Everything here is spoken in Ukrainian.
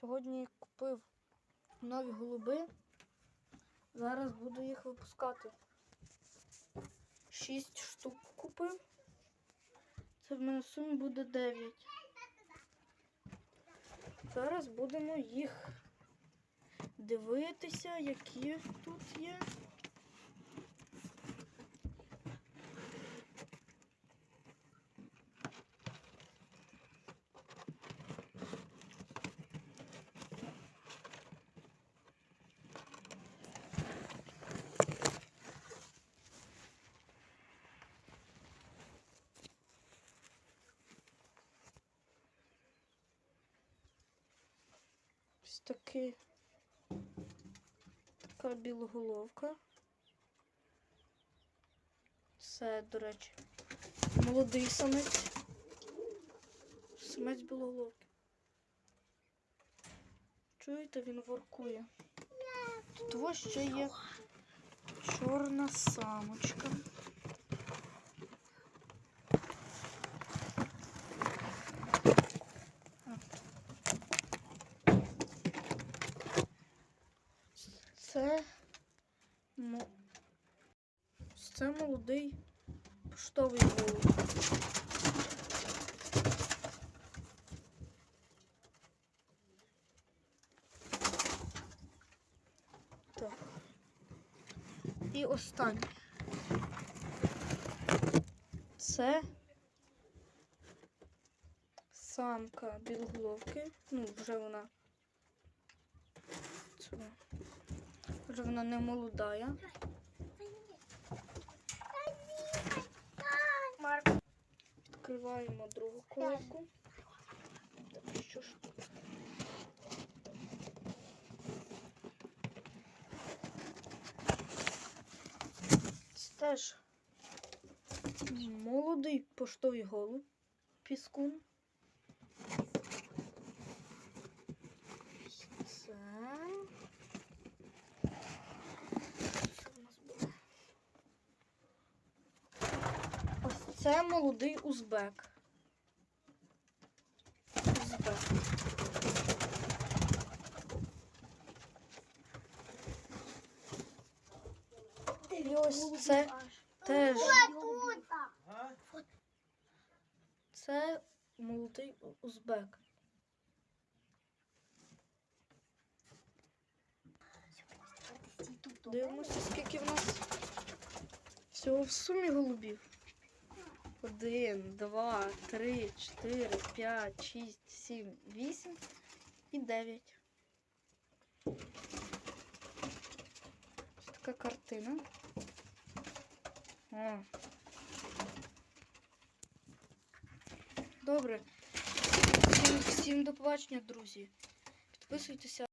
Сьогодні купив нові голуби. Зараз буду їх випускати. Шість штук купив. Це в мене в сумі буде 9. Зараз будемо їх дивитися, які тут є. Ось такий, така білоголовка. Це, до речі, молодий самець. Самець білоголовки. Чуєте, він воркує. Тут ще є чорна самочка. Це, це молодий поштовий голуб. І останнє. Це самка білоголовки. Ну, вже вона. Це вже вона не молодая. Марк, Відкриваємо другу коробку. Так, що ж тут? Це теж молодий поштовий голуб піскун. Це. Що в нас буде? Ось це молодий узбек. Узбек. Ось це теж це молодий узбек. Дивимося, скільки в нас всього в сумі голубів. Один, два, три, чотири, п'ять, шість, сім, вісім і дев'ять. Ось така картина. О. Добре. Всім, всім до побачення, друзі. Підписуйтеся